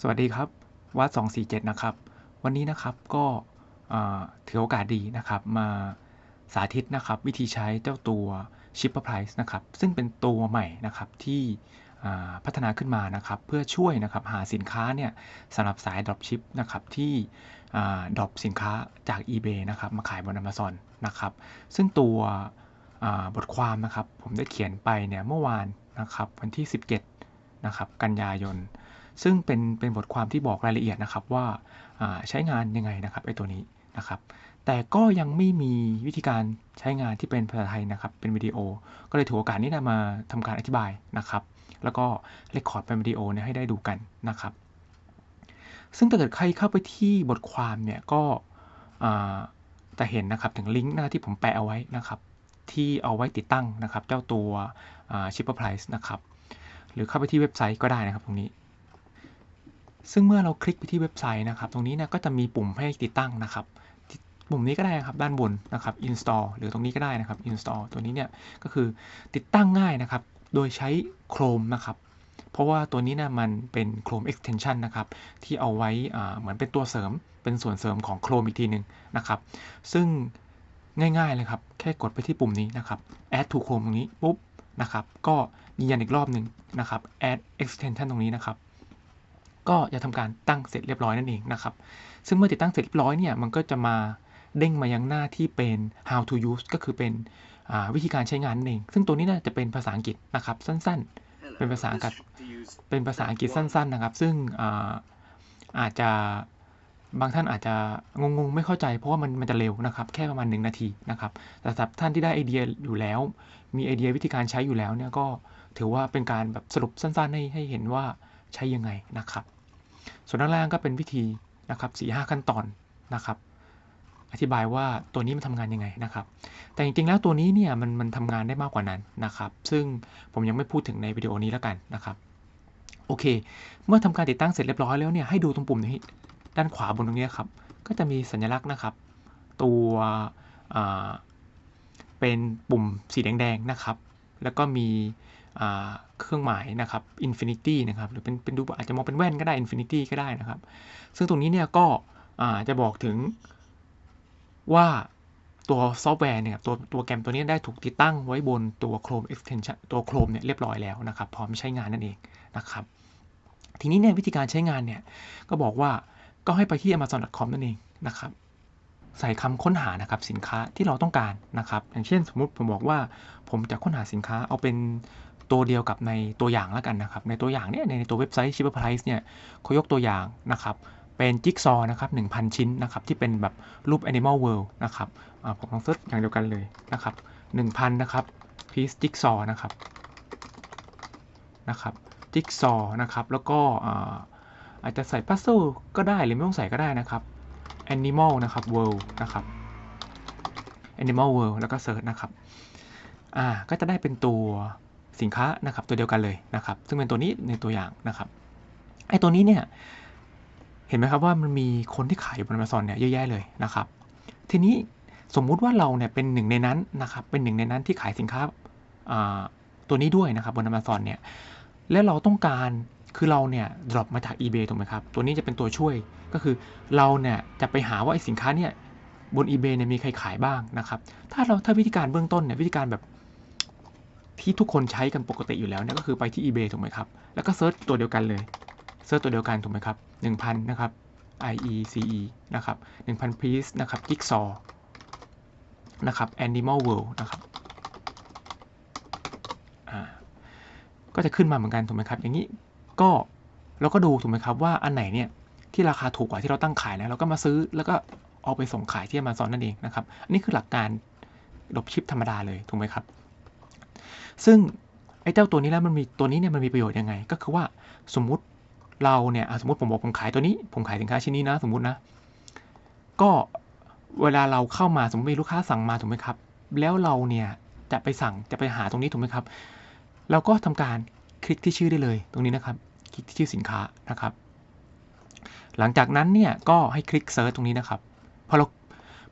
สวัสดีครับ วัด 247 นะครับ วันนี้นะครับก็ถือโอกาสดีนะครับ มาสาธิตนะครับ วิธีใช้เจ้าตัว Shipper Price นะครับ ซึ่งเป็นตัวใหม่นะครับที่พัฒนาขึ้นมานะครับ เพื่อช่วยนะครับ หาสินค้าเนี่ยสำหรับสาย Dropship นะครับ ที่ดรอปสินค้าจาก eBay นะครับ มาขายบน Amazon นะครับ ซึ่งตัวบทความนะครับ ผมได้เขียนไปเนี่ยเมื่อวานนะครับ วันที่ 17 นะครับ กันยายน ซึ่งเป็นเป็นบทความที่บอกรายละเอียดนะครับว่าาใช้งานยังไงนะครับไอ้ตัวนี้นะครับ แต่ก็ยังไม่มีวิธีการใช้งานที่เป็นภาษาไทยนะครับ เป็นวิดีโอ ก็เลยถือโอกาสนี้นะมาทำการอธิบายนะครับ แล้วก็เรคคอร์ดเป็นวิดีโอเนี่ยให้ได้ดูกันนะครับ ซึ่งถ้าเกิดใครเข้าไปที่บทความเนี่ยก็จะเห็นนะครับถึงลิงก์นะที่ผมแปะเอาไว้นะครับ ที่เอาไว้ติดตั้งนะครับ เจ้าตัวอ่า Shipper Price นะครับ หรือเข้าไปที่เว็บไซต์ก็ได้นะครับตรงนี้ ซึ่งเมื่อเราคลิกไปที่เว็บไซต์นะครับ ตรงนี้เนี่ยก็จะมีปุ่มให้ติดตั้งนะครับปุ่มนี้ก็ได้นะครับด้านบนนะครับ install หรือตรงนี้ก็ได้นะครับ install ตัวนี้เนี่ยก็คือติดตั้งง่ายนะครับ โดยใช้ Chrome นะครับ เพราะว่าตัวนี้นะมันเป็น Chrome extension นะครับ ที่เอาไว้เหมือนเป็นตัวเสริมเป็นส่วนเสริมของ Chrome อีกทีหนึ่งนะครับ ซึ่งง่ายๆเลยครับ แค่กดไปที่ปุ่มนี้นะครับ add to Chrome ตรงนี้ปุ๊บนะครับ ก็ยืนยันอีกรอบหนึ่งนะครับ add extension ตรงนี้นะครับ ก็จะทำการตั้งเสร็จเรียบร้อยนั่นเองนะครับ ซึ่งเมื่อติดตั้งเสร็จเรียบร้อยเนี่ยมันก็จะมาเด้งมายังหน้าที่เป็น how to use ก็คือเป็นวิธีการใช้งานนั่นเอง ซึ่งตัวนี้น่าจะเป็นภาษาอังกฤษนะครับสั้นๆ เป็นภาษาอังกฤษเป็นภาษาอังกฤษสั้น ๆนะครับ ซึ่งอาอาจจะบางท่านอาจจะงงๆ ไม่เข้าใจเพราะว่ามันมันจะเร็วนะครับ แค่ประมาณ 1 นาทีนะครับแต่สำหรับท่านที่ได้ไอเดียอยู่แล้ว มีไอเดียวิธีการใช้อยู่แล้วเนี่ยก็ถือว่าเป็นการแบบสรุปสั้นๆ ให้ให้เห็นว่าใช้ยังไงนะครับ ส่วนด้านล่างก็เป็นวิธีนะครับสี่ห้าขั้นตอนนะครับ อธิบายว่าตัวนี้มันทำงานยังไงนะครับ แต่จริงๆแล้วตัวนี้เนี่ยมันมันทำงานได้มากกว่านั้นนะครับ ซึ่งผมยังไม่พูดถึงในวิดีโอนี้แล้วกันนะครับโอเค เมื่อทำการติดตั้งเสร็จเรียบร้อยแล้วเนี่ยให้ดูตรงปุ่มนี้ด้านขวาบนตรงนี้ครับ ก็จะมีสัญลักษณ์นะครับ ตัวเป็นปุ่มสีแดงๆนะครับ แล้วก็มี เครื่องหมายนะครับ infinity นะครับ หรือเป็นเป็นดูอาจจะมองเป็นแว่นก็ได้ infinity ก็ได้นะครับ ซึ่งตรงนี้เนี่ยก็จะบอกถึงว่าตัวซอฟต์แวร์เนี่ยตัวตัวแกรมตัวนี้ได้ถูกติดตั้งไว้บนตัว Chrome extension ตัว Chrome เนี่ยเรียบร้อยแล้วนะครับ พร้อมใช้งานนั่นเองนะครับ ทีนี้เนี่ยวิธีการใช้งานเนี่ยก็บอกว่าก็ให้ไปที่ amazon.com นั่นเองนะครับ ใส่คำค้นหานะครับสินค้าที่เราต้องการนะครับ อย่างเช่นสมมุติผมบอกว่าผมจะค้นหาสินค้าเอาเป็น ตัวเดียวกับในตัวอย่างแล้วกันนะครับ ในตัวอย่างเนี่ยในตัวเว็บไซต์ Shipper Price เนี่ยเขายกตัวอย่างนะครับเป็นจิ๊กซอนะครับ1,000 ชิ้นนะครับที่เป็นแบบรูป Animal World นะครับผมลองเซิร์ชอย่างเดียวกันเลยนะครับ1,000นะครับ piece jigsaw นะครับนะครับจิ๊กซอนะครับแล้วก็อาจจะใส่พัซเซิลก็ได้หรือไม่ต้องใส่ก็ได้นะครับ Animal นะครับ World นะครับ Animal World แล้วก็เซิร์ชนะครับอ่าก็จะได้เป็นตัว สินค้านะครับตัวเดียวกันเลยนะครับ ซึ่งเป็นตัวนี้ในตัวอย่างนะครับไอ้ตัวนี้เนี่ยเห็นไหมครับว่ามันมีคนที่ขายอยู่บน Amazon เนี่ยเยอะแยะเลยนะครับ ทีนี้สมมุติว่าเราเนี่ยเป็นหนึ่งในนั้นนะครับเป็นหนึ่งในนั้นที่ขายสินค้าตัวนี้ด้วยนะครับบน Amazon เนี่ยและเราต้องการคือเราเนี่ย drop มาจาก eBay ถูกไหมครับ ตัวนี้จะเป็นตัวช่วยก็คือเราเนี่ยจะไปหาว่าไอ้สินค้าเนี่ยบน eBay เนี่ยมีใครขายบ้างนะครับ ถ้าเราถ้าวิธีการเบื้องต้นเนี่ยวิธีการแบบ ที่ทุกคนใช้กันปกติอยู่แล้วเนี่ยก็คือไปที่ eBay ถูกไหมครับ แล้วก็เซิร์ชตัวเดียวกันเลยเซิร์ชตัวเดียวกันถูกไหมครับ1,000 นะครับ IECE นะครับ1,000 piece นะครับ Jigsaw นะครับ Animal World นะครับก็จะขึ้นมาเหมือนกันถูกไหมครับ อย่างนี้ก็เราก็ดูถูกไหมครับว่าอันไหนเนี่ยที่ราคาถูกกว่าที่เราตั้งขายแล้วเราก็มาซื้อแล้วก็เอาไปส่งขายที่ Amazon นั่นเองนะครับ อันนี้คือหลักการดบชิปธรรมดาเลยถูกไหมครับ ซึ่งไอ้เจ้าตัวนี้แล้วมันมีตัวนี้เนี่ยมันมีประโยชน์ยังไง ก็คือว่าสมมุติเราเนี่ยสมมติผมบอกผมขายตัวนี้ ผมขายสินค้าชิ้นนี้นะ สมมุตินะ ก็เวลาเราเข้ามาสมมติมีลูกค้าสั่งมาถูกไหมครับ แล้วเราเนี่ยจะไปสั่งจะไปหาตรงนี้ถูกไหมครับ เราก็ทำการคลิกที่ชื่อได้เลย ตรงนี้นะครับคลิกที่ชื่อสินค้านะครับ หลังจากนั้นเนี่ยก็ให้คลิกเซิร์ชตรงนี้นะครับพอเรา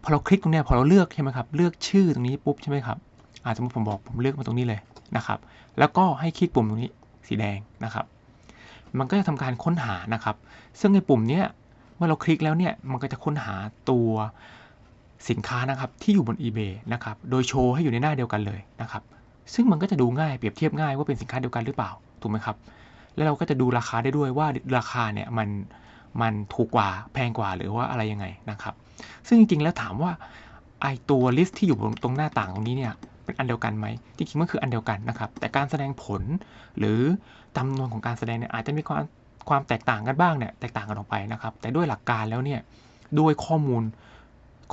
พอเราคลิกตรงนี้พอเราเลือกใช่ไหมครับ เลือกชื่อตรงนี้ปุ๊บใช่ไหมครับ อาจจะผมบอกผมเลือกมาตรงนี้เลยนะครับ แล้วก็ให้คลิกปุ่มตรงนี้สีแดงนะครับ มันก็จะทำการค้นหานะครับ ซึ่งในปุ่มเนี้ยเมื่อเราคลิกแล้วเนี่ยมันก็จะค้นหาตัวสินค้านะครับที่อยู่บน eBay นะครับ โดยโชว์ให้อยู่ในหน้าเดียวกันเลยนะครับ ซึ่งมันก็จะดูง่ายเปรียบเทียบง่ายว่าเป็นสินค้าเดียวกันหรือเปล่าถูกไหมครับ แล้วเราก็จะดูราคาได้ด้วยว่าราคาเนี่ยมันมันถูกกว่าแพงกว่าหรือว่าอะไรยังไงนะครับ ซึ่งจริงๆแล้วถามว่าไอตัวลิสต์ที่อยู่ตรงหน้าต่างตรงนี้เนี่ย เป็นอันเดียวกันไหมจริงๆมันคืออันเดียวกันนะครับ แต่การแสดงผล หรือจำนวนของการแสดงเนี่ยอาจจะมีความความแตกต่างกันบ้างเนี่ยแตกต่างกันออกไปนะครับ แต่ด้วยหลักการแล้วเนี่ยด้วยข้อมูล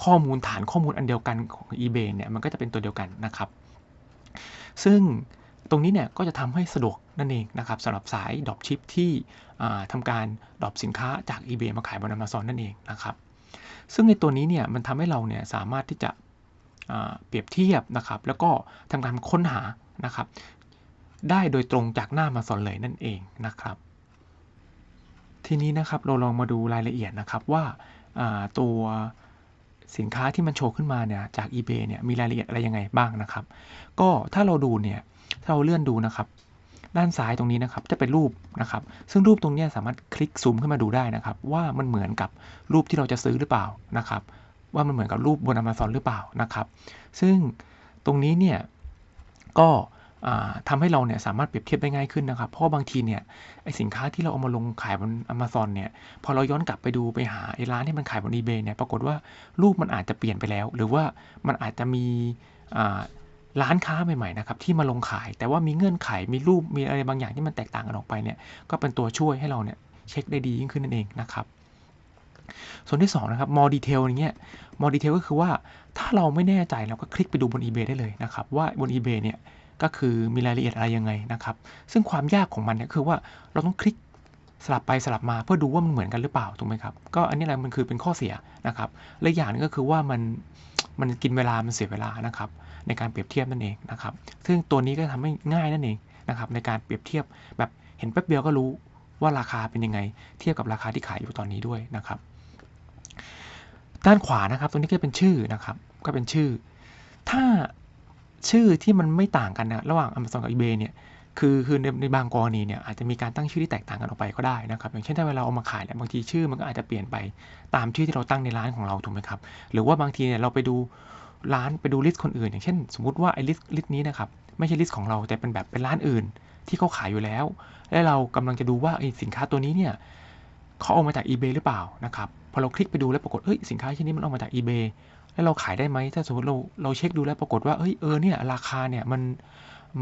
ข้อมูลฐานข้อมูลอันเดียวกันของ eBay เนี่ยมันก็จะเป็นตัวเดียวกันนะครับ ซึ่งตรงนี้เนี่ยก็จะทำให้สะดวกนั่นเองนะครับสำหรับสายดรอปชิปที่ทำการดรอปสินค้าจาก eBay มาขายบน Amazon นั่นเองนะครับ ซึ่งในตัวนี้เนี่ยมันทำให้เราเนี่ยสามารถที่จะ เปรียบเทียบนะครับ แล้วก็ทำการค้นหานะครับ ได้โดยตรงจากหน้า Amazon เลยนั่นเองนะครับ ทีนี้นะครับเราลองมาดูรายละเอียดนะครับว่าตัวสินค้าที่มันโชว์ขึ้นมาเนี่ยจาก eBay เนี่ยมีรายละเอียดอะไรยังไงบ้างนะครับ ก็ถ้าเราดูเนี่ยถ้าเราเลื่อนดูนะครับ ด้านซ้ายตรงนี้นะครับจะเป็นรูปนะครับ ซึ่งรูปตรงนี้สามารถคลิกซูมขึ้นมาดูได้นะครับ ว่ามันเหมือนกับรูปที่เราจะซื้อหรือเปล่านะครับ ว่ามันเหมือนกับรูปบน Amazon หรือเปล่านะครับ ซึ่งตรงนี้เนี่ยก็ทำให้เราเนี่ยสามารถเปรียบเทียบได้ง่ายขึ้นนะครับ เพราะบางทีเนี่ยไอสินค้าที่เราเอามาลงขายบน Amazon เนี่ยพอเราย้อนกลับไปดูไปหาไอร้านที่มันขายบน eBay เนี่ยปรากฏว่ารูปมันอาจจะเปลี่ยนไปแล้ว หรือว่ามันอาจจะมีร้านค้าใหม่ๆนะครับที่มาลงขาย แต่ว่ามีเงื่อนไขมีรูปมีอะไรบางอย่างที่มันแตกต่างกันออกไปเนี่ยก็เป็นตัวช่วยให้เราเนี่ยเช็คได้ดียิ่งขึ้นนั่นเองนะครับ ส่วนที่2นะครับ more detail อย่างเงี้ย more detail ก็คือว่าถ้าเราไม่แน่ใจเราก็คลิกไปดูบน eBay ได้เลยนะครับ ว่าบน eBay เนี่ยก็คือมีรายละเอียดอะไรยังไงนะครับ ซึ่งความยากของมันเนี่ยคือว่าเราต้องคลิกสลับไปสลับมาเพื่อดูว่ามันเหมือนกันหรือเปล่าถูกไหมครับ ก็อันนี้แหละมันคือเป็นข้อเสียนะครับและอย่างนึงก็คือว่ามันมันกินเวลามันเสียเวลานะครับในการเปรียบเทียบนั่นเองนะครับ ซึ่งตัวนี้ก็ทำให้ง่ายนั่นเองนะครับในการเปรียบเทียบแบบเห็นแป๊บเดียวก็รู้ว่าราคาเป็นยังไง เทียบกับราคาที่ขายอยู่ตอนนี้ด้วยนะครับ ด้านขวานะครับ ตรงนี้ก็เป็นชื่อนะครับ ก็เป็นชื่อ ถ้าชื่อที่มันไม่ต่างกันนะระหว่าง Amazon กับ eBay เนี่ยคือคือในในบางกรณีเนี่ยอาจจะมีการตั้งชื่อที่แตกต่างกันออกไปก็ได้นะครับอย่างเช่นถ้าเวลาเอามาขายเนี่ยบางทีชื่อมันก็อาจจะเปลี่ยนไปตามชื่อที่เราตั้งในร้านของเราถูกไหมครับหรือว่าบางทีเนี่ยเราไปดูร้านไปดูลิสต์คนอื่น อย่างเช่น สมมติว่าไอ้ลิสต์ลิสต์นี้นะครับไม่ใช่ลิสต์ของเราแต่เป็นแบบเป็นร้านอื่น ที่เขาขายอยู่แล้ว และเรากำลังจะดูว่าไอ้สินค้าตัวนี้เนี่ยเขาเอามาจาก eBay หรือเปล่านะครับ พอเราคลิกไปดูแล้วปรากฏเอ้ยสินค้าชิ้นนี้มันเอามาจาก eBay แล้วเราขายได้ไหมถ้าสมมติเราเราเช็คดูแล้วปรากฏว่าเอ้ยเออเนี่ยราคาเนี่ยมัน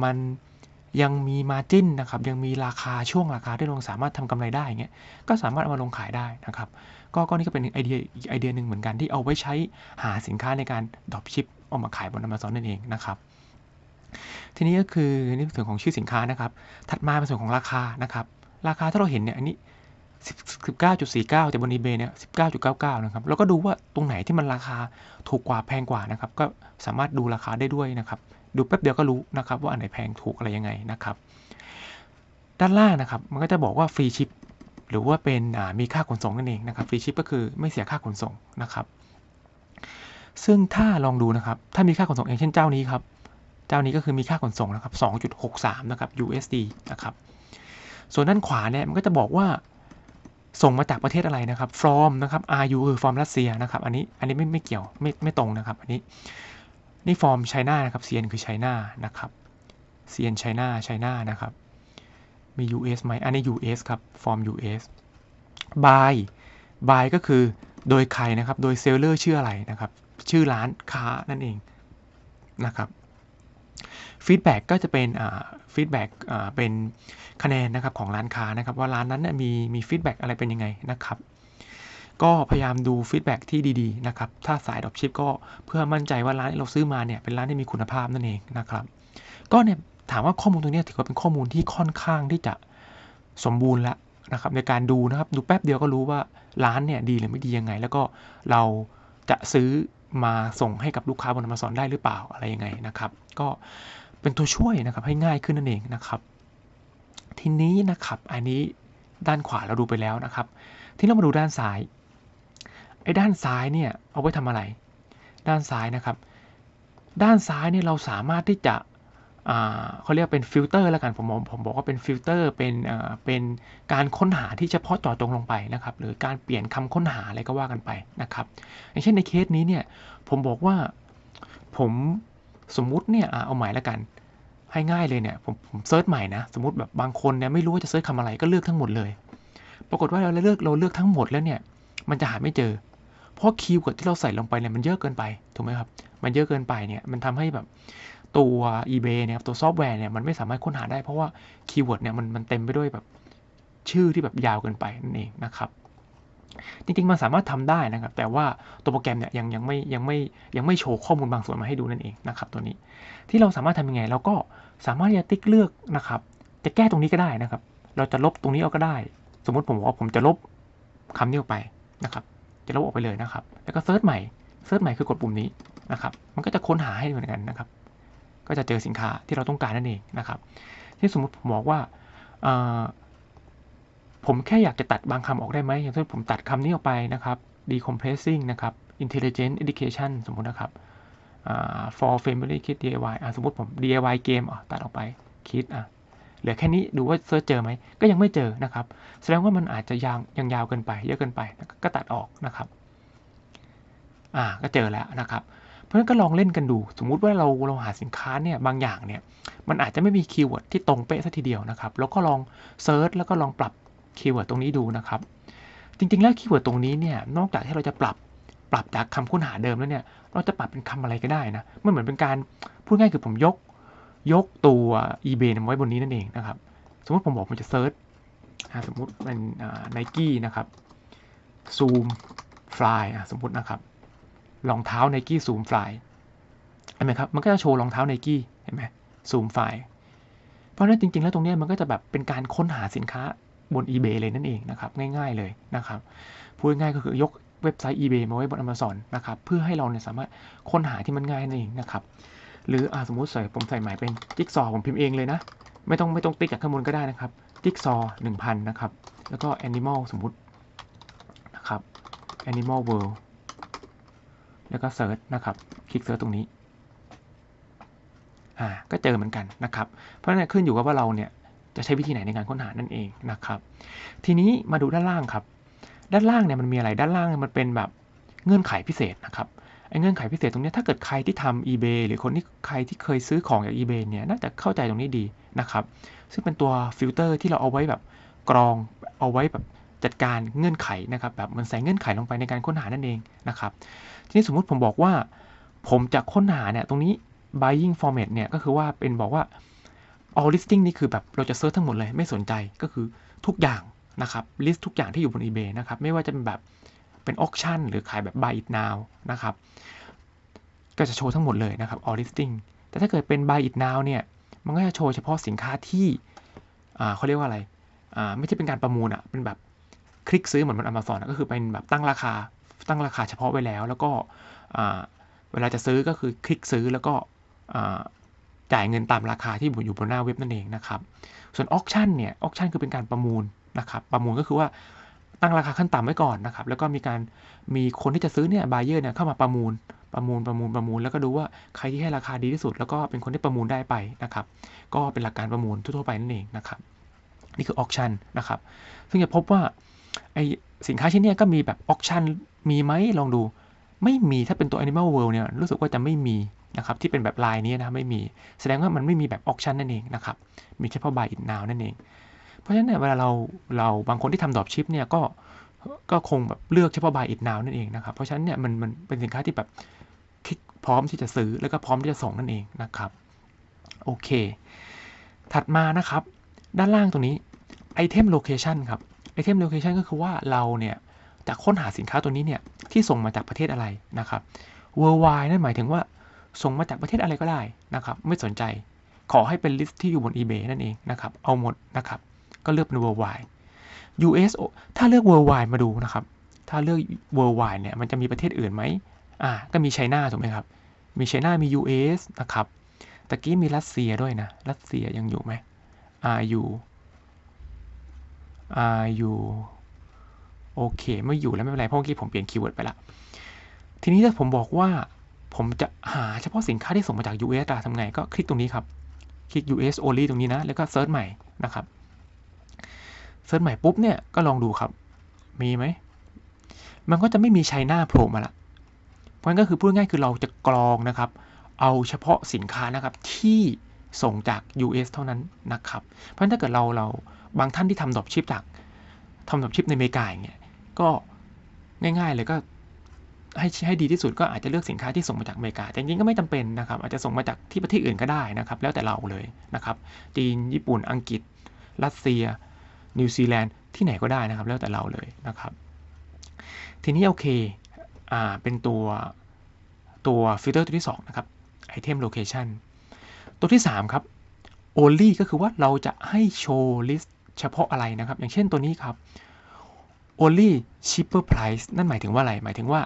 มันยังมีมาจิ้นนะครับยังมีราคาช่วงราคาที่เราสามารถทำกำไรได้เงี้ยก็สามารถเอามาลงขายได้นะครับก็ก็นี่ก็เป็นไอเดียอีกไอเดียหนึ่งเหมือนกันที่เอาไว้ใช้หาสินค้าในการดรอปชิปออกมาขายบน Amazon นั่นเองนะครับทีนี้ก็คือนี่เป็นส่วนของชื่อสินค้านะครับ ถัดมาเป็นส่วนของราคานะครับ ราคาถ้าเราเห็นเนี่ยอันนี้ 19.49 แต่บน eBay เนี่ย 19.99 นะครับ แล้วก็ดูว่าตรงไหนที่มันราคาถูกกว่าแพงกว่านะครับ ก็สามารถดูราคาได้ด้วยนะครับ ดูแป๊บเดียวก็รู้นะครับว่าอันไหนแพงถูกอะไรยังไงนะครับ ด้านล่างนะครับ มันก็จะบอกว่าฟรีชิปหรือว่าเป็นมีค่าขนส่งนั่นเองนะครับ ฟรีชิปก็คือไม่เสียค่าขนส่งนะครับ ซึ่งถ้าลองดูนะครับ ถ้ามีค่าขนส่งเองเช่นเจ้านี้ครับ เจ้านี้ก็คือมีค่าขนส่งนะครับ 2.63 นะครับ USD นะครับ ส่วนด้านขวาเนี่ยมันก็จะบอกว่า ส่งมาจากประเทศอะไรนะครับ from นะครับ RU คือ from รัสเซียนะครับ อันนี้ อันนี้ไม่ไม่เกี่ยว ไม่ไม่ตรงนะครับ อันนี้ นี่ from China นะครับ CN คือ China นะครับ CN China China นะครับ มี US ไหมอันนี้ US ครับ from US buy buy ก็คือโดยใครนะครับ โดยเซลเลอร์ชื่ออะไรนะครับ ชื่อร้านค้านั่นเองนะครับ ฟีดแบ็กก็จะเป็นฟีดแบ็กเป็นคะแนนนะครับของร้านค้านะครับ ว่าร้านนั้นมีมีฟีดแบ็กอะไรเป็นยังไงนะครับก็พยายามดูฟีดแบ็กที่ดีๆนะครับ ถ้าสายดรอปชิปก็เพื่อมั่นใจว่าร้านที่เราซื้อมาเนี่ยเป็นร้านที่มีคุณภาพนั่นเองนะครับ ก็เนี่ยถามว่าข้อมูลตรงนี้ถือว่าเป็นข้อมูลที่ค่อนข้างที่จะสมบูรณ์แล้วนะครับ ในการดูนะครับ ดูแป๊บเดียวก็รู้ว่าร้านเนี่ยดีหรือไม่ดียังไง แล้วก็เราจะซื้อ มาส่งให้กับลูกค้าบน Amazon ได้หรือเปล่าอะไรยังไงนะครับ ก็เป็นตัวช่วยนะครับให้ง่ายขึ้นนั่นเองนะครับ ทีนี้นะครับอันนี้ด้านขวาเราดูไปแล้วนะครับ ที่เรามาดูด้านซ้ายไอ้ด้านซ้ายเนี่ยเอาไว้ทำอะไร ด้านซ้ายนะครับ ด้านซ้ายเนี่ยเราสามารถที่จะ เขาเรียกเป็นฟิลเตอร์แล้วกันผมผมบอกว่าเป็นฟิลเตอร์เป็นเป็นการค้นหาที่เฉพาะเจาะจงลงไปนะครับ หรือการเปลี่ยนคำค้นหาอะไรก็ว่ากันไปนะครับ อย่างเช่นในเคสนี้เนี่ยผมบอกว่าผมสมมุติเนี่ยเอาใหม่แล้วกันให้ง่ายเลยเนี่ยผมผมเซิร์ชใหม่นะสมมติแบบบางคนเนี่ยไม่รู้ว่าจะเซิร์ชคำอะไรก็เลือกทั้งหมดเลย ปรากฏว่าเราเลือกเราเลือกทั้งหมดแล้วเนี่ยมันจะหาไม่เจอ เพราะคีย์เวิร์ดที่เราใส่ลงไปเนี่ยมันเยอะเกินไปถูกไหมครับ มันเยอะเกินไปเนี่ยมันทำให้แบบ ตัว eBay เนี่ยตัวซอฟต์แวร์เนี่ยมันไม่สามารถค้นหาได้เพราะว่าคีย์เวิร์ดเนี่ยมันมันเต็มไปด้วยแบบชื่อที่แบบยาวเกินไปนั่นเองนะครับจริงๆ มันสามารถทำได้นะครับ แต่ว่าตัวโปรแกรมเนี่ยยังยังไม่ยังไม่ยังไม่โชว์ข้อมูลบางส่วนมาให้ดูนั่นเองนะครับตัวนี้ ที่เราสามารถทำยังไงเราก็สามารถจะติ๊กเลือกนะครับ จะแก้ตรงนี้ก็ได้นะครับ เราจะลบตรงนี้เอาก็ได้ สมมติผมบอกว่าผมจะลบคำนี้ออกไปนะครับ จะลบออกไปเลยนะครับ แล้วก็เซิร์ชใหม่เซิร์ชใหม่คือกดปุ่มนี้นะครับ มันก็จะค้นหาให้เหมือนกันนะครับ ก็จะเจอสินค้าที่เราต้องการนั่นเองนะครับที่สมมติผมบอกว่าผมแค่อยากจะตัดบางคำออกได้ไหมอย่างเช่นผมตัดคำนี้ออกไปนะครับ decompressing นะครับ intelligent education สมมตินะครับ for family kit DIY สมมติผม DIY เกมตัดออกไปคิดอะเหลือแค่นี้ดูว่าเซิร์ชเจอไหมก็ยังไม่เจอนะครับ แสดงว่ามันอาจจะยางยังยาวเกินไป เยอะเกินไปก็ตัดออกนะครับ อ่าก็เจอแล้วนะครับ เพราะฉะนั้นก็ลองเล่นกันดู สมมุติว่าเราเราหาสินค้าเนี่ยบางอย่างเนี่ยมันอาจจะไม่มีคีย์เวิร์ดที่ตรงเป๊ะซะทีเดียวนะครับ แล้วก็ลองเซิร์ชแล้วก็ลองปรับคีย์เวิร์ดตรงนี้ดูนะครับ จริงๆ แล้วคีย์เวิร์ดตรงนี้เนี่ยนอกจากที่เราจะปรับปรับจากคำค้นหาเดิมแล้วเนี่ย เราจะปรับเป็นคำอะไรก็ได้นะมันเหมือนเป็นการพูดง่ายคือผมยก ยกตัว eBay ไว้บนนี้นั่นเองนะครับ สมมติผมบอกผมจะเซิร์ชสมมติเป็นไนกี้นะครับซูมฟลายสมมตินะครับ รองเท้าไนกี้ซูมฟลายเห็นไหมครับมันก็จะโชว์รองเท้าไนกี้เห็นไหมซูมไฟล์เพราะฉะนั้นจริง ๆ แล้วตรงนี้มันก็จะแบบเป็นการค้นหาสินค้าบน eBay เลยนั่นเองนะครับง่าย ๆเลยนะครับพูดง่ายก็คือยกเว็บไซต์ eBay มาไว้บน Amazon นะครับเพื่อให้เราเนี่ยสามารถค้นหาที่มันง่ายนั่นเองนะครับหรืออสมมุติใส่ผมใส่หมายเป็นจิ๊กซอผมพิมพ์เองเลยนะไม่ต้องไม่ต้องติ๊กจากข้างบนก็ได้นะครับจิ๊กซอหนึ่งพันนะครับแล้วก็ Animal สมมุตินะครับ Animal World แล้วก็เซิร์ชนะครับ คลิกเซิร์ชตรงนี้อ่าก็เจอเหมือนกันนะครับ เพราะฉะนั้นขึ้นอยู่กับว่าเราเนี่ยจะใช้วิธีไหนในการค้นหานั่นเองนะครับ ทีนี้มาดูด้านล่างครับ ด้านล่างเนี่ยมันมีอะไรด้านล่างมันเป็นแบบเงื่อนไขพิเศษนะครับไอ้เงื่อนไขพิเศษตรงนี้ถ้าเกิดใครที่ทำ eBay หรือคนที่ใครที่เคยซื้อของจาก eBay เนี่ยน่าจะเข้าใจตรงนี้ดีนะครับ ซึ่งเป็นตัวฟิลเตอร์ที่เราเอาไว้แบบกรองเอาไว้แบบ จัดการเงื่อนไขนะครับแบบมันใส่เงื่อนไขลงไปในการค้นหานั่นเองนะครับทีนี้สมมุติผมบอกว่า ผมจะค้นหาเนี่ยตรงนี้ buying format เนี่ยก็คือว่าเป็นบอกว่า all listing นี่คือแบบเราจะเซิร์ชทั้งหมดเลยไม่สนใจก็คือทุกอย่างนะครับ list ทุกอย่างที่อยู่บน eBay นะครับไม่ว่าจะเป็นแบบเป็น auction หรือขายแบบ buy it now นะครับก็จะโชว์ทั้งหมดเลยนะครับ all listing แต่ถ้าเกิดเป็น buy it now เนี่ยมันก็จะโชว์เฉพาะสินค้าที่เขาเรียกว่าอะไรไม่ใช่เป็นการประมูลอะเป็นแบบ คลิกซื้อเหมือนบน Amazon ก็คือเป็นแบบตั้งราคาตั้งราคาเฉพาะไว้แล้ว แล้วก็เวลาจะซื้อก็คือคลิกซื้อแล้วก็จ่ายเงินตามราคาที่อยู่บนหน้าเว็บนั่นเองนะครับ ส่วน auction เนี่ย auction คือเป็นการประมูลนะครับ ประมูลก็คือว่าตั้งราคาขั้นต่ำไว้ก่อนนะครับ แล้วก็มีการมีคนที่จะซื้อเนี่ยบายเออร์เนี่ยเข้ามาประมูล ประมูล ประมูล ประมูล แล้วก็ดูว่าใครที่ให้ราคาดีที่สุด แล้วก็เป็นคนที่ประมูลได้ไปนะครับ ก็เป็นหลักการประมูลทั่วไปนั่นเองนะครับ นี่คือออคชั่นนะครับ ซึ่งจะพบว่า ไอสินค้าชิ้นนี้ก็มีแบบออคชั่นมีไหมลองดู ไม่มีถ้าเป็นตัว Animal World เนี่ยรู้สึกว่าจะไม่มีนะครับที่เป็นแบบลายนี้นะไม่มีแสดงว่ามันไม่มีแบบออคชั่นนั่นเองนะครับมีเฉพาะ buy it now นั่นเอง เพราะฉะนั้นเนี่ยเวลาเราเราบางคนที่ทำดรอปชิปเนี่ยก็ก็คงแบบเลือกเฉพาะ buy it now นั่นเองนะครับเพราะฉะนั้นเนี่ยมันมันเป็นสินค้าที่แบบคลิกพร้อมที่จะซื้อแล้วก็พร้อมที่จะส่งนั่นเองนะครับโอเค ถัดมานะครับ ด้านล่างตรงนี้ไอเทมโลเคชันครับ ไอเทมโลเคชันก็คือว่าเราเนี่ยจะค้นหาสินค้าตัวนี้เนี่ยที่ส่งมาจากประเทศอะไรนะครับ worldwide นั่นหมายถึงว่าส่งมาจากประเทศอะไรก็ได้นะครับ ไม่สนใจ ขอให้เป็นลิสต์ที่อยู่บน eBay นั่นเองนะครับ เอาหมดนะครับ ก็เลือกเป็น worldwide US ถ้าเลือก worldwide มาดูนะครับ ถ้าเลือก worldwide เนี่ยมันจะมีประเทศอื่นไหมอ่าก็มีไชน่าถูกไหมครับ มีไชน่ามี US นะครับตะกี้มีรัสเซียด้วยนะ รัสเซียยังอยู่ไหมอ่าอยู่ อ่าอยู่โอเคไม่อยู่แล้วไม่เป็นไรเพราะเมื่อกี้ผมเปลี่ยนคีย์เวิร์ดไปละทีนี้ถ้าผมบอกว่าผมจะหาเฉพาะสินค้าที่ส่งมาจาก US ทำไงก็คลิกตรงนี้ครับ คลิก US only ตรงนี้นะ แล้วก็เซิร์ชใหม่นะครับเซิร์ชใหม่ปุ๊บเนี่ยก็ลองดูครับ มีไหม มันก็จะไม่มีไชน่าโผล่มาละเพราะงั้นก็คือพูดง่ายคือเราจะกรองนะครับ เอาเฉพาะสินค้านะครับที่ส่งจาก US เท่านั้นนะครับ เพราะฉะนั้นถ้าเกิดเราเรา บางท่านที่ทำดรอปชิปจากทำดรอปชิปในอเมริกาอย่างเงี้ยก็ง่ายๆเลยก็ให้ให้ดีที่สุดก็อาจจะเลือกสินค้าที่ส่งมาจากอเมริกา แต่จริงๆก็ไม่จำเป็นนะครับ อาจจะส่งมาจากที่ประเทศอื่นก็ได้นะครับ แล้วแต่เราเลยนะครับ จีน ญี่ปุ่น อังกฤษ รัสเซีย นิวซีแลนด์ ที่ไหนก็ได้นะครับ แล้วแต่เราเลยนะครับ ทีนี้โอเค อ่า เป็นตัวตัวฟิลเตอร์ตัวที่ 2 นะครับ Item Location ตัวที่ 3 ครับ only ก็คือว่าเราจะให้โชว์ list เฉพาะอะไรนะครับ อย่างเช่นตัวนี้ครับ only cheaper price นั่นหมายถึงว่าอะไร หมายถึงว่า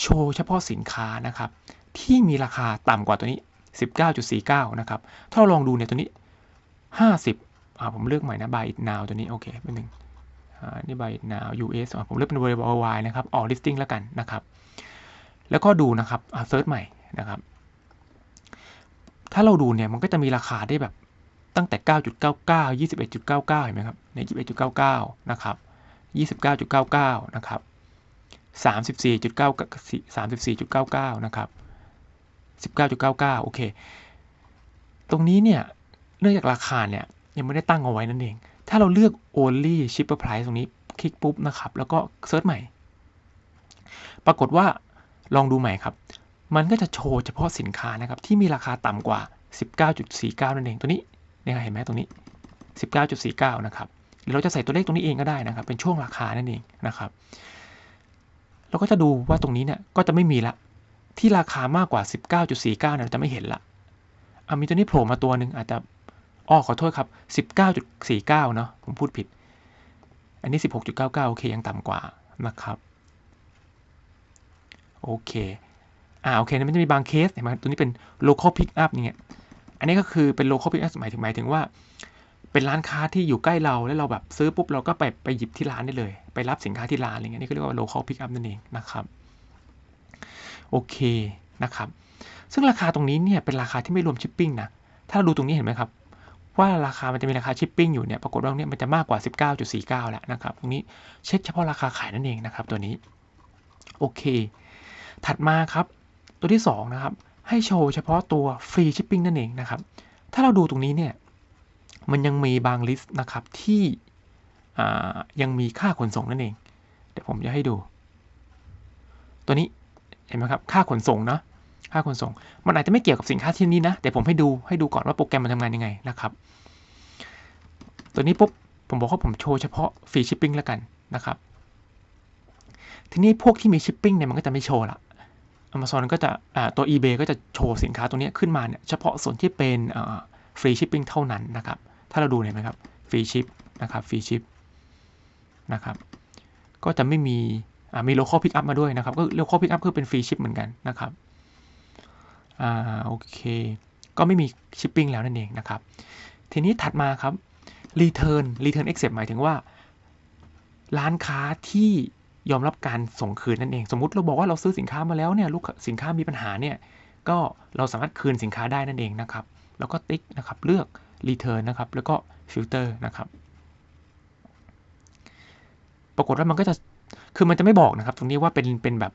โชว์เฉพาะสินค้านะครับ ที่มีราคาต่ำกว่าตัวนี้ 19.49 นะครับ ถ้าเราลองดูเนี่ยตัวนี้ 50อ่าผมเลือกใหม่นะ buy it now ตัวนี้ โอเคเป็นหนึ่งอ่านี่ buy it now US อ่าผมเลือกเป็น worldwide นะครับ all listing แล้วกันนะครับ แล้วก็ดูนะครับอ่าเซิร์ชใหม่นะครับ ถ้าเราดูเนี่ยมันก็จะมีราคาได้แบบ ตั้งแต่ 9.99 21.99 เห็นไหมครับ ใน 21.99 นะครับ 29.99 นะครับ 34.9 34.99 นะครับ 19.99 โอเค ตรงนี้เนี่ย เนื่องจากราคาเนี่ย ยังไม่ได้ตั้งเอาไว้นั่นเอง ถ้าเราเลือก only cheaper price ตรงนี้ คลิกปุ๊บนะครับ แล้วก็เซิร์ชใหม่ ปรากฏว่าลองดูใหม่ครับ มันก็จะโชว์เฉพาะสินค้านะครับ ที่มีราคาต่ำกว่า 19.49 นั่นเอง ตัวนี้ เนี่ยเห็นไหมตรงนี้ 19.49 นะครับหรือเราจะใส่ตัวเลขตรงนี้เองก็ได้นะครับ เป็นช่วงราคานั่นเองนะครับเราก็จะดูว่าตรงนี้เนี่ยก็จะไม่มีละ ที่ราคามากกว่า 19.49เนี่ยเราจะไม่เห็นละอามีตัวนี้โผล่มาตัวหนึ่งอาจจะอ้อขอโทษครับ 19.49 เนาะผมพูดผิด อันนี้ 16.99 โอเค ยังต่ำกว่านะครับ โอเค อ่า โอเคมันจะมีบางเคสเห็นไหมตัวนี้เป็น local pick up อย่างเงี้ย อันนี้ก็คือเป็น local pick up หมายถึงหมายถึงว่า เป็นร้านค้าที่อยู่ใกล้เราแล้วเราแบบซื้อปุ๊บเราก็ไปไปหยิบที่ร้านได้เลย ไปรับสินค้าที่ร้านอะไรเงี้ยนี่ก็เรียกว่า local pick up นั่นเองนะครับโอเคนะครับ ซึ่งราคาตรงนี้เนี่ยเป็นราคาที่ไม่รวมชิปปิ้งนะ ถ้าเราดูตรงนี้เห็นไหมครับ ว่าราคามันจะมีราคาชิปปิ้งอยู่เนี่ย ปรากฏว่าเนี่ยมันจะมากกว่า 19.49 แล้วนะครับ ตรงนี้เช็คเฉพาะราคาขายนั่นเองนะครับ ตัวนี้ โอเค ถัดมาครับ ตัวที่ 2 นะครับ ให้โชว์เฉพาะตัวฟรีชิปปิ้งนั่นเองนะครับ ถ้าเราดูตรงนี้เนี่ย มันยังมีบางลิสต์นะครับที่ยังมีค่าขนส่งนั่นเอง เดี๋ยวผมจะให้ดู ตัวนี้เห็นไหมครับค่าขนส่งเนาะค่าขนส่ง มันอาจจะไม่เกี่ยวกับสินค้าที่นี้นะแต่ผมให้ดูให้ดูก่อนว่าโปรแกรมมันทำงานยังไงนะครับ ตัวนี้ปุ๊บผมบอกว่าผมโชว์เฉพาะฟรีชิปปิ้งแล้วกันนะครับทีนี้พวกที่มีชิปปิ้งเนี่ยมันก็จะไม่โชว์ละ Amazon ก็จะตัว eBay ก็จะโชว์สินค้าตัวนี้ขึ้นมาเนี่ยเฉพาะส่วนที่เป็นฟรีชิปปิ้งเท่านั้นนะครับ ถ้าเราดูเห็นไหมครับฟรีชิปนะครับฟรีชิปนะครับก็จะไม่มีมี local pick up มาด้วยนะครับ ก็ local pick up คือเป็นฟรีชิปเหมือนกันนะครับอ่าโอเค ก็ไม่มีชิปปิ้งแล้วนั่นเองนะครับ ทีนี้ถัดมาครับ return return accept หมายถึงว่า ร้านค้าที่ ยอมรับการส่งคืนนั่นเอง สมมติเราบอกว่าเราซื้อสินค้ามาแล้วเนี่ยลูกสินค้ามีปัญหาเนี่ยก็เราสามารถคืนสินค้าได้นั่นเองนะครับ แล้วก็ติ๊กนะครับเลือก return นะครับ แล้วก็ filter นะครับ ปรากฏว่ามันก็จะคือมันจะไม่บอกนะครับ ตรงนี้ว่าเป็นเป็นแบบ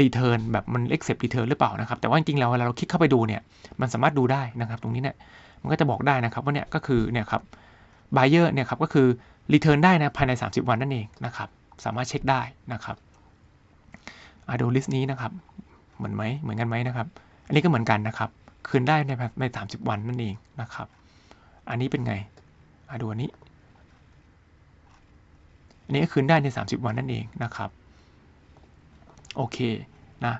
return แบบมัน accept return หรือเปล่านะครับ แต่ว่าจริงๆแล้วเวลาเราคลิกเข้าไปดูเนี่ยมันสามารถดูได้นะครับ ตรงนี้เนี่ยมันก็จะบอกได้นะครับว่าเนี่ยก็คือเนี่ยครับ buyer เนี่ยครับก็คือ return ได้นะภายใน 30 วันนั่นเองนะครับ สามารถเช็คได้นะครับอดูลิสต์นี้นะครับ เหมือนไหมเหมือนกันไหมนะครับ อันนี้ก็เหมือนกันนะครับ คืนได้ในใน30วันนั่นเองนะครับ อันนี้เป็นไงอดูอันนี้ อันนี้ก็คืนได้ใน 30 วันนั่นเองนะครับ โอเคนะ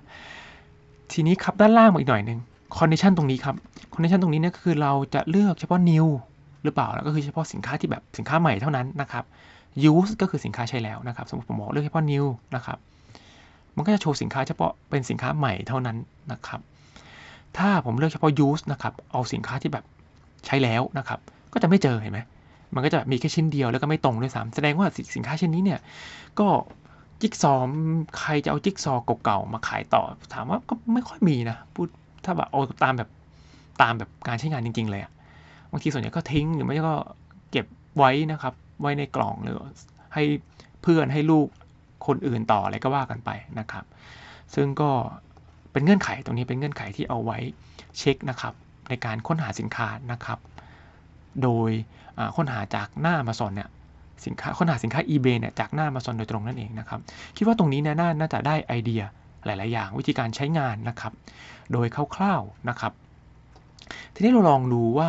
ทีนี้ครับด้านล่างมาอีกหน่อยหนึ่งคอนดิชันตรงนี้ครับคอนดิชันตรงนี้เนี่ยคือเราจะเลือกเฉพาะ new หรือเปล่า แล้วก็คือเฉพาะสินค้าที่แบบสินค้าใหม่เท่านั้นนะครับ use ก็คือสินค้าใช้แล้วนะครับ สมมติผมบอกเลือกเฉพาะ new นะครับ มันก็จะโชว์สินค้าเฉพาะเป็นสินค้าใหม่เท่านั้นนะครับ ถ้าผมเลือกเฉพาะ use นะครับ เอาสินค้าที่แบบใช้แล้วนะครับ ก็จะไม่เจอเห็นไหมมันก็จะแบบมีแค่ชิ้นเดียวแล้วก็ไม่ตรงด้วยซ้ำแสดงว่าสินค้าชิ้นนี้เนี่ย ก็จิ๊กซอใครจะเอาจิ๊กซอเก่าๆมาขายต่อ ถามว่าก็ไม่ค่อยมีนะพูดถ้าแบบเอาตามแบบตามแบบการใช้งานจริง ๆ เลยอะบางทีส่วนใหญ่ก็ทิ้งหรือไม่ก็เก็บไว้นะครับ ไว้ในกล่องหรือให้เพื่อนให้ลูกคนอื่นต่ออะไรก็ว่ากันไปนะครับ ซึ่งก็เป็นเงื่อนไขตรงนี้เป็นเงื่อนไขที่เอาไว้เช็คนะครับ ในการค้นหาสินค้านะครับ โดยค้นหาจากหน้า Amazon เนี่ยสินค้าค้นหาสินค้า eBay เนี่ยจากหน้า Amazon โดยตรงนั่นเองนะครับ คิดว่าตรงนี้เนี่ยน่าจะได้ไอเดียหลาย ๆ อย่างวิธีการใช้งานนะครับ โดยคร่าว ๆ นะครับ ทีนี้เราลองดูว่า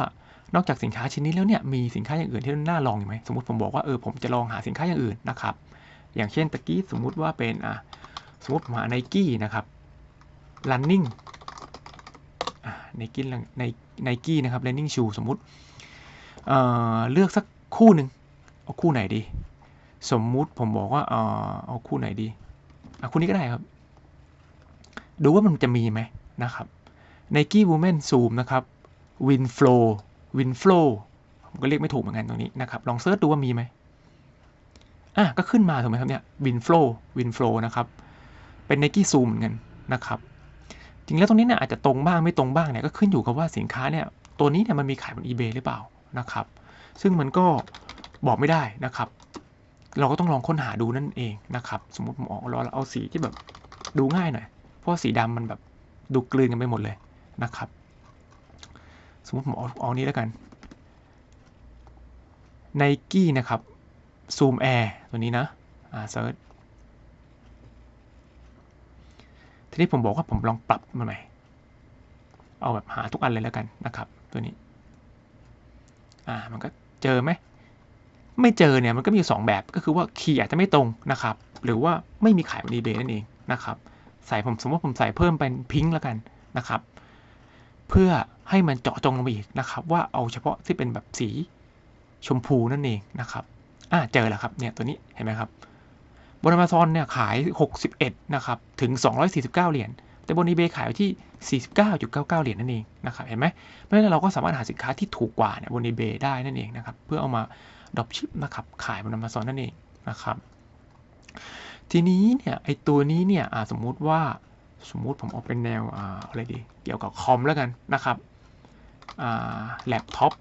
นอกจากสินค้าชิ้นนี้แล้วเนี่ยมีสินค้าอย่างอื่นที่น่าลองอยู่ไหมสมมติผมบอกว่าเออผมจะลองหาสินค้าอย่างอื่นนะครับ อย่างเช่นตะกี้สมมุติว่าเป็นอะสมมติผมหาไนกี้นะครับ running อ่าไนกี้ในไนกี้นะครับ running shoe สมมุติเอ่อเลือกสักคู่หนึ่งเอาคู่ไหนดี สมมุติผมบอกว่าเออเอาคู่ไหนดีอะคู่นี้ก็ได้ครับ ดูว่ามันจะมีไหมนะครับ Nike Women Zoom นะครับ Winflow Winflow ผมก็เรียกไม่ถูกเหมือนกันตรงนี้นะครับ ลองเซิร์ชดูว่ามีไหมอะก็ขึ้นมาถูกไหมครับเนี่ย Winflow Winflow นะครับ เป็น Nike Zoom เหมือนกันนะครับจริงแล้วตรงนี้เนี่ยอาจจะตรงบ้างไม่ตรงบ้างเนี่ยก็ขึ้นอยู่กับว่าสินค้าเนี่ยตัวนี้เนี่ยมันมีขายบน eBay หรือเปล่านะครับ ซึ่งมันก็บอกไม่ได้นะครับ เราก็ต้องลองค้นหาดูนั่นเองนะครับ สมมติผมออกเราเอาสีที่แบบดูง่ายหน่อยเพราะสีดำมันแบบดูกลืนกันไปหมดเลยนะครับ สมมติผมเอาเอานี้แล้วกัน Nike นะครับ Zoom Air ตัวนี้นะ อ่าเซิร์ชทีนี้ผมบอกว่าผมลองปรับมันใหม่ เอาแบบหาทุกอันเลยแล้วกันนะครับ ตัวนี้ อ่ามันก็เจอไหม ไม่เจอเนี่ยมันก็มี 2 แบบก็คือว่าคีย์อาจจะไม่ตรงนะครับ หรือว่าไม่มีขายบน eBay นั่นเองนะครับ ใส่ผมสมมติผมใส่เพิ่มเป็นพิงค์แล้วกันนะครับ เพื่อให้มันเจาะจงลงไปอีกนะครับ ว่าเอาเฉพาะที่เป็นแบบสีชมพูนั่นเองนะครับอ่าเจอแล้วครับเนี่ยตัวนี้เห็นไหมครับบน Amazon เนี่ยขาย 61 นะครับ ถึง 249 เหรียญ แต่บน eBay ขายที่ 49.99 เหรียญนั่นเองนะครับ เห็นไหมเพราะฉะนั้นเราก็สามารถหาสินค้าที่ถูกกว่าเนี่ยบน eBay ได้นั่นเองนะครับ เพื่อเอามาดรอปชิปนะครับ ขายบน Amazon นั่นเองนะครับ ทีนี้เนี่ยไอตัวนี้เนี่ยสมมุติว่า สมมุติผมเอาเป็นแนวอะไรดี เกี่ยวกับคอมแล้วกันนะครับแล็ปท็อป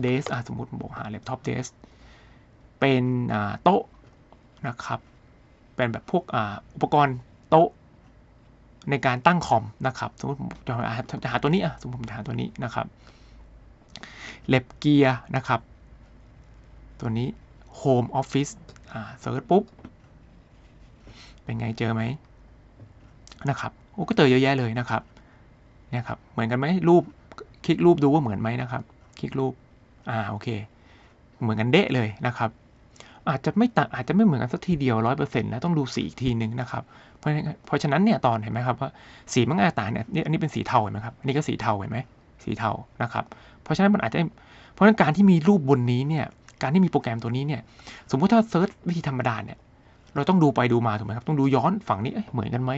เดสสมมติผมบอกหาแล็ปท็อปเดสเป็นโต๊ะนะครับ เป็นแบบพวกอุปกรณ์โต๊ะในการตั้งคอมนะครับสมมติผมจะหาจะหาตัวนี้อะสมมติผมจะหาตัวนี้นะครับเล็บเกียร์นะครับ ตัวนี้ Home Office อ่าเซิร์ชปุ๊บ เป็นไงเจอไหม นะครับโอ้ก็เจอเยอะแยะเลยนะครับเนี่ยครับเหมือนกันไหมรูปคลิกรูปดูว่าเหมือนไหมนะครับ คลิกรูปอ่าโอเค เหมือนกันเดะเลยนะครับ อาจจะไม่ต่างอาจจะไม่เหมือนกันสักทีเดียวร้อยเปอร์เซ็นต์นะต้องดูสีอีกทีหนึ่งนะครับเพราะเพราะฉะนั้นเนี่ยตอนเห็นไหมครับว่าสีมันอาต่างเนี่ยนี่อันนี้เป็นสีเทาเห็นไหมครับนนี้ก็สีเทาเห็นไหมสีเทานะครับ เพราะฉะนั้นมันอาจจะเพราะฉะนั้นการที่มีรูปบนนี้เนี่ยการที่มีโปรแกรมตัวนี้เนี่ยสมมุติถ้าเซิร์ชวิธีธรรมดาเนี่ยเราต้องดูไปดูมาถูกไหมครับต้องดูย้อนฝั่งนี้เหมือนกันไหม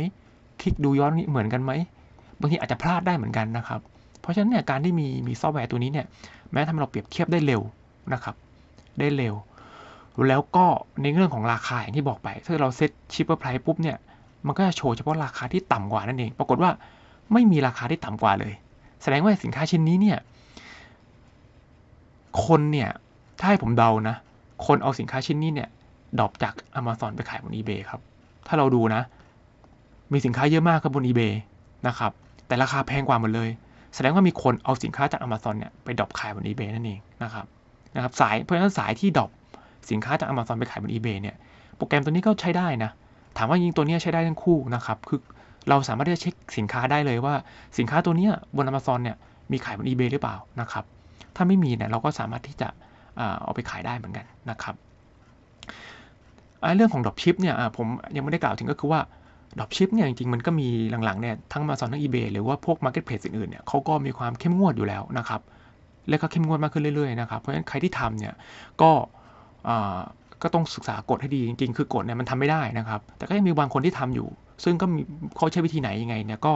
คลิกดูย้อนนี้เหมือนกันไหมบางทีอาจจะพลาดได้เหมือนกันนะครับ เพราะฉะนั้นเนี่ยการที่มีมีซอฟต์แวร์ตัวนี้เนี่ยแม้ทำให้เราเปรียบเทียบได้เร็วนะครับ ได้เร็ว แล้วก็ในเรื่องของราคาอย่างที่บอกไป ถ้าเราเซ็ตชิปเปอร์ไพรส์ปุ๊บเนี่ยมันก็จะโชว์เฉพาะราคาที่ต่ำกว่านั่นเอง ปรากฏว่าไม่มีราคาที่ต่ำกว่าเลย แสดงว่าสินค้าชิ้นนี้เนี่ยคนเนี่ยถ้าให้ผมเดานะ คนเอาสินค้าชิ้นนี้เนี่ยดรอปจาก Amazon ไปขายบน eBay ครับ ถ้าเราดูนะ มีสินค้าเยอะมากครับบน eBay นะครับแต่ราคาแพงกว่าหมดเลย แสดงว่ามีคนเอาสินค้าจาก Amazon เนี่ยไปดรอปขายบน eBay นั่นเองนะครับนะครับสายเพราะฉะนั้นสายที่ดรอปสินค้าจาก Amazon ไปขายบน eBay เนี่ยโปรแกรมตัวนี้ก็ใช้ได้นะถามว่ายิงตัวนี้ใช้ได้ทั้งคู่นะครับคือเราสามารถที่จะเช็คสินค้าได้เลยว่าสินค้าตัวนี้บน Amazon เนี่ยมีขายบน eBay หรือเปล่านะครับถ้าไม่มีเนี่ยเราก็สามารถที่จะเอาไปขายได้เหมือนกันนะครับเรื่องของดรอปชิปเนี่ยผมยังไม่ได้กล่าวถึงก็คือว่า ดรอปชิปเนี่ยจริงๆ มันก็มีหลังๆเนี่ยทั้ง Amazon ทั้ง eBay หรือว่าพวก Marketplace อื่นๆเนี่ยเขาก็มีความเข้มงวดอยู่แล้วนะครับ และก็เข้มงวดมากขึ้นเรื่อยๆนะครับ เพราะฉะนั้นใครที่ทำเนี่ยก็ก็ต้องศึกษากฎให้ดีจริงๆ คือกฎเนี่ยมันทำไม่ได้นะครับ แต่ก็ยังมีบางคนที่ทำอยู่ ซึ่งก็มีเขาใช้วิธีไหนยังไงเนี่ยก็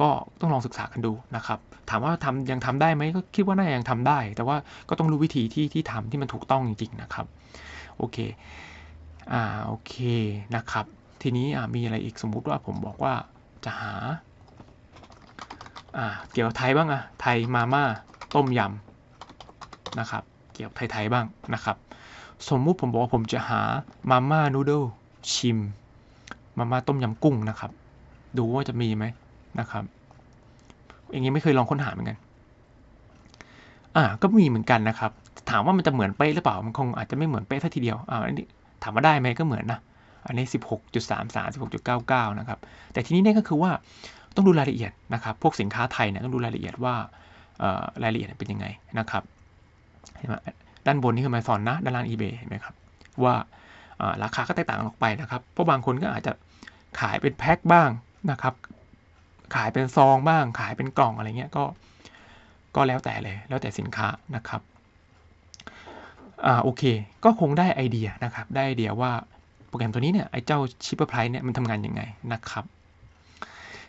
ก็ต้องลองศึกษากันดูนะครับ ถามว่าทำยังทำได้ไหมก็คิดว่าน่ายังทำได้ แต่ว่าก็ต้องรู้วิธีที่ที่ทำที่มันถูกต้องจริงๆนะครับ โอเค อ่า โอเคนะครับ ทีนี้มีอะไรอีกสมมุติว่าผมบอกว่าจะหาเกี่ยวกับไทยบ้างอะไทยมาม่าต้มยำนะครับเกี่ยวกับไทยๆบ้างนะครับ สมมุติผมบอกว่าผมจะหามาม่านูโดชิมมาม่าต้มยำกุ้งนะครับ ดูว่าจะมีไหมนะครับอย่างนี้ไม่เคยลองค้นหาเหมือนกันอ่าก็มีเหมือนกันนะครับ ถามว่ามันจะเหมือนเป๊ะหรือเปล่ามันคงอาจจะไม่เหมือนเป๊ะท่าทีเดียวอ่าอันนี้ถามว่าได้ไหมก็เหมือนนะ อันนี้ 16.33 16.99 นะครับ แต่ทีนี้เนี่ยก็คือว่าต้องดูรายละเอียดนะครับ พวกสินค้าไทยเนี่ยต้องดูรายละเอียดว่ารายละเอียดเป็นยังไงนะครับเห็นไหมด้านบนนี่คือ Amazon นะ ด้านล่าง eBay เห็นไหมครับ ว่าราคาก็แตกต่างออกไปนะครับ เพราะบางคนก็อาจจะขายเป็นแพ็คบ้างนะครับ ขายเป็นซองบ้าง ขายเป็นกล่องอะไรเงี้ย ก็ ก็แล้วแต่เลย แล้วแต่สินค้านะครับ อ่า โอเค ก็คงได้ไอเดียนะครับ ได้ไอเดียว่า โปรแกรมตัวนี้เนี่ยไอ้เจ้าชิปเปอร์ไพรส์เนี่ยมันทำงานยังไงนะครับ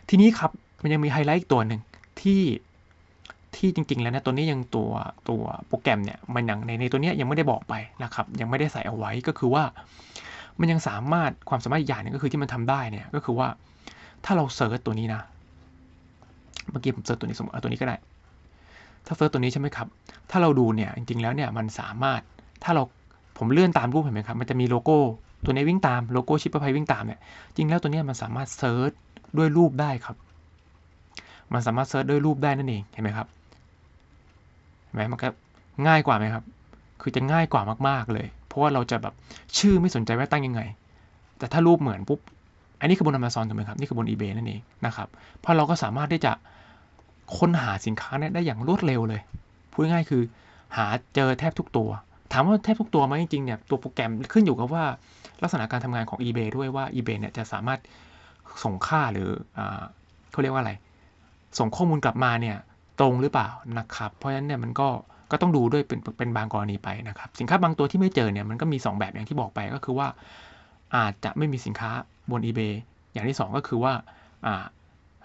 ทีนี้ครับมันยังมีไฮไลท์อีกตัวหนึ่งที่ที่จริง ๆ แล้วนะตัวนี้ยังตัวตัวโปรแกรมเนี่ยมันยังในในตัวนี้ยังไม่ได้บอกไปนะครับ ยังไม่ได้ใส่เอาไว้ก็คือว่า มันยังสามารถความสามารถอย่างนึงก็คือที่มันทำได้เนี่ยก็คือว่าถ้าเราเซิร์ชตัวนี้นะเมื่อกี้ผมเซิร์ชตัวนี้สมมติเอาตัวนี้ก็ได้ ถ้าเซิร์ชตัวนี้ใช่ไหมครับ ถ้าเราดูเนี่ยจริง ๆ แล้วเนี่ยมันสามารถถ้าเราผมเลื่อนตามรูปเห็นไหมครับ มันจะมีโลโก้ ตัวนี้วิ่งตามโลโก้ชิปเปอร์ไพวิ่งตามเนี่ยจริงแล้วตัวนี้มันสามารถเซิร์ชด้วยรูปได้ครับ มันสามารถเซิร์ชด้วยรูปได้นั่นเองเห็นไหมครับเห็นไหมมันก็ง่ายกว่าไหมครับ คือจะง่ายกว่ามากๆเลย เพราะว่าเราจะแบบชื่อไม่สนใจว่าตั้งยังไง แต่ถ้ารูปเหมือนปุ๊บอันนี้คือบน Amazon ถูกไหมครับ นี่คือบน eBay นั่นเองนะครับ เพราะเราก็สามารถที่จะค้นหาสินค้าเนี่ยได้อย่างรวดเร็วเลย พูดง่ายคือหาเจอแทบทุกตัว ถามว่าแทบทุกตัวไหมจริงๆเนี่ยตัวโปรแกรมขึ้นอยู่กับว่า ลักษณะการทำงานของ eBay ด้วยว่า eBay เนี่ยจะสามารถส่งค่าหรืออเขาเรียกว่าอะไร ส่งข้อมูลกลับมาเนี่ยตรงหรือเปล่านะครับ เพราะฉะนั้นเนี่ยมันก็ก็ต้องดูด้วยเป็นเป็นบางกรณีไปนะครับ สินค้าบางตัวที่ไม่เจอเนี่ยมันก็มี 2 แบบอย่างที่บอกไปก็คือว่า อาจจะไม่มีสินค้าบน eBay อย่างที่ 2 ก็คือว่า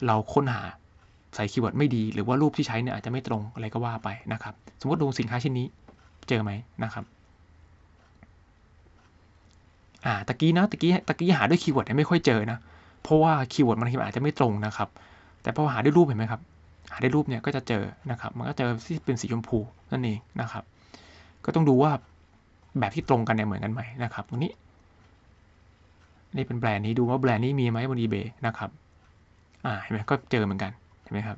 เราค้นหาใส่คีย์เวิร์ดไม่ดีหรือว่ารูปที่ใช้เนี่ยอาจจะไม่ตรงอะไรก็ว่าไปนะครับ สมมติดูสินค้าชิ้นนี้เจอไหมนะครับ อ่าตะกี้นะตะกี้ตะกี้หาด้วยคีย์เวิร์ดไม่ค่อยเจอนะ เพราะว่าคีย์เวิร์ดมันอาจจะไม่ตรงนะครับ แต่พอหาด้วยรูปเห็นไหมครับ หาด้วยรูปเนี่ยก็จะเจอนะครับ มันก็เจอที่เป็นสีชมพูนั่นเองนะครับ ก็ต้องดูว่าแบบที่ตรงกันเนี่ยเหมือนกันไหมนะครับ ตรงนี้ นี่เป็นแบรนด์นี้ดูว่าแบรนด์นี้มีไหมบน eBay นะครับอ่าเห็นไหมก็เจอเหมือนกันเห็นไหมครับ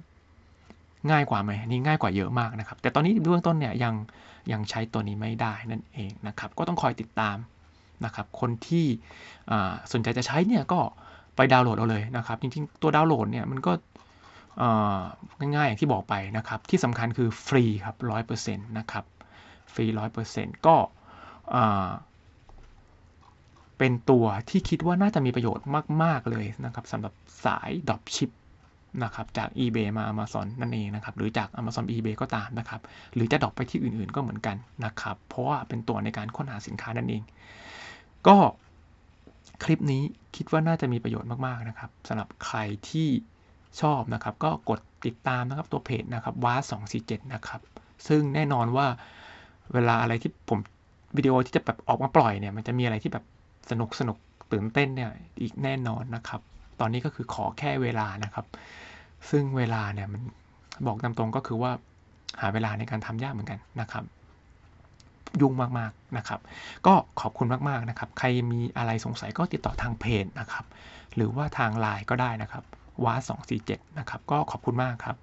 ง่ายกว่าไหมนี่ง่ายกว่าเยอะมากนะครับ แต่ตอนนี้เบื้องต้นเนี่ยยังยังใช้ตัวนี้ไม่ได้นั่นเองนะครับ ก็ต้องคอยติดตาม นะครับ คนที่สนใจจะใช้เนี่ยก็ไปดาวน์โหลดเอาเลยนะครับ จริงๆ ตัวดาวน์โหลดเนี่ยมันก็ง่ายๆอย่างที่บอกไปนะครับ ที่สำคัญคือฟรีครับร้อยเปอร์เซ็นต์นะครับ ฟรีร้อยเปอร์เซ็นต์ก็เป็นตัวที่คิดว่าน่าจะมีประโยชน์มาก ๆ เลยนะครับสำหรับสายดรอปชิปนะครับจาก eBay มา Amazon นั่นเองนะครับ หรือจาก Amazon eBay ก็ตามนะครับ หรือจะดรอปไปที่อื่นๆก็เหมือนกันนะครับ เพราะว่าเป็นตัวในการค้นหาสินค้านั่นเอง ก็คลิปนี้คิดว่าน่าจะมีประโยชน์มากๆนะครับสำหรับใครที่ชอบนะครับ ก็กดติดตามนะครับตัวเพจนะครับว้า247นะครับ ซึ่งแน่นอนว่าเวลาอะไรที่ผมวิดีโอที่จะแบบออกมาปล่อยเนี่ยมันจะมีอะไรที่แบบสนุกสนุกตื่นเต้นเนี่ยอีกแน่นอนนะครับ ตอนนี้ก็คือขอแค่เวลานะครับ ซึ่งเวลาเนี่ยมันบอกตามตรงก็คือว่าหาเวลาในการทำยากเหมือนกันนะครับ ยุ่งมากๆนะครับ ก็ขอบคุณมากๆนะครับ ใครมีอะไรสงสัยก็ติดต่อทางเพจนะครับ หรือว่าทางไลน์ก็ได้นะครับว้า247 นะครับ ก็ขอบคุณมากครับ